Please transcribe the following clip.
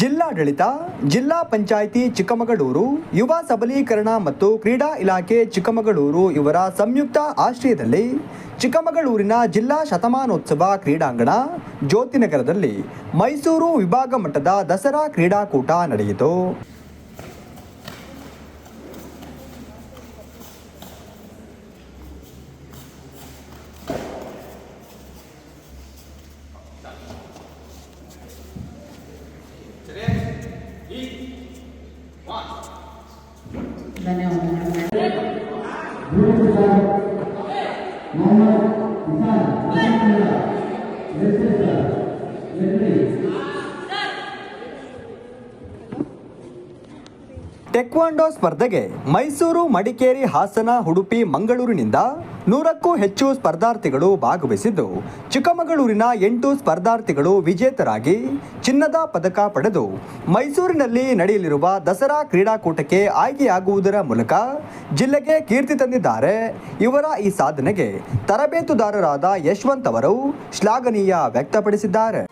ಜಿಲ್ಲಾಡಳಿತ, ಜಿಲ್ಲಾ ಪಂಚಾಯಿತಿ ಚಿಕ್ಕಮಗಳೂರು, ಯುವ ಸಬಲೀಕರಣ ಮತ್ತು ಕ್ರೀಡಾ ಇಲಾಖೆ ಚಿಕ್ಕಮಗಳೂರು ಇವರ ಸಂಯುಕ್ತ ಆಶ್ರಯದಲ್ಲಿ ಚಿಕ್ಕಮಗಳೂರಿನ ಜಿಲ್ಲಾ ಶತಮಾನೋತ್ಸವ ಕ್ರೀಡಾಂಗಣ ಜ್ಯೋತಿನಗರದಲ್ಲಿ ಮೈಸೂರು ವಿಭಾಗ ಮಟ್ಟದ ದಸರಾ ಕ್ರೀಡಾಕೂಟ ನಡೆಯಿತು. ధన్యవాదాలు ಟೆಕ್ವಾಂಡೋ ಸ್ಪರ್ಧೆಗೆ ಮೈಸೂರು, ಮಡಿಕೇರಿ, ಹಾಸನ, ಉಡುಪಿ, ಮಂಗಳೂರಿನಿಂದ ನೂರಕ್ಕೂ ಹೆಚ್ಚು ಸ್ಪರ್ಧಾರ್ಥಿಗಳು ಭಾಗವಹಿಸಿದ್ದು, ಚಿಕ್ಕಮಗಳೂರಿನ ಎಂಟು ಸ್ಪರ್ಧಾರ್ಥಿಗಳು ವಿಜೇತರಾಗಿ ಚಿನ್ನದ ಪದಕ ಪಡೆದು ಮೈಸೂರಿನಲ್ಲಿ ನಡೆಯಲಿರುವ ದಸರಾ ಕ್ರೀಡಾಕೂಟಕ್ಕೆ ಆಯ್ಕೆಯಾಗುವುದರ ಮೂಲಕ ಜಿಲ್ಲೆಗೆ ಕೀರ್ತಿ ತಂದಿದ್ದಾರೆ. ಇವರ ಈ ಸಾಧನೆಗೆ ತರಬೇತುದಾರರಾದ ಯಶವಂತ್ ಅವರು ಶ್ಲಾಘನೀಯ ವ್ಯಕ್ತಪಡಿಸಿದ್ದಾರೆ.